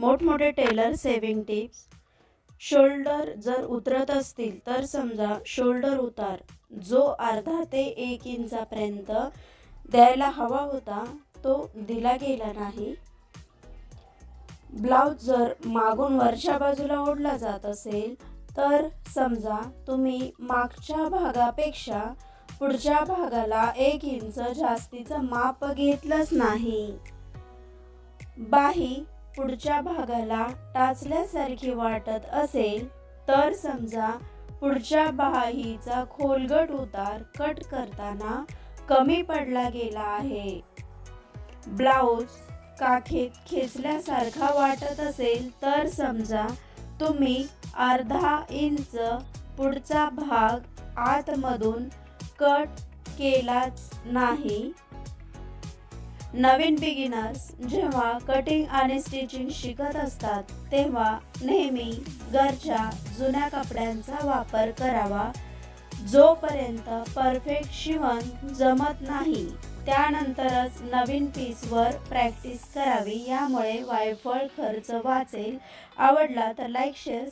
मोठमोठे teller saving tips. Shoulder जर उतरत असतील तर समजा शोल्डर उतार. जो अर्धा ते एक इंचापर्यंत द्यायला हवा होता तो दिला गेला नाही. ब्लाऊज जर मागून वरच्या बाजूला ओढला जात असेल तर समजा तुम्ही मागच्या भागापेक्षा पुढच्या भागाला एक इंच जास्तीचं माप घेतलंच नाही. बाही पुढच्या भागाला टाचल्यासारखी वाटत असेल तर समजा पुढच्या बाहीचा खोलगट उतार कट करताना कमी पडला गेला आहे. ब्लाऊज काखेत खेचल्यासारखा वाटत असेल तर समजा तुम्ही अर्धा इंच पुढचा भाग आतमधून कट केलाच नाही. नवीन बिगिनर्स जेव्हा कटिंग आणि स्टिचिंग शिकत असतात तेव्हा नेहमी घरच्या जुन्या कपड्यांचा वापर करावा. जोपर्यंत परफेक्ट शिवण जमत नाही त्यानंतरच नवीन पीसवर प्रॅक्टिस करावी. यामुळे वायफळ खर्च वाचेल. आवडला तर लाईक शेअर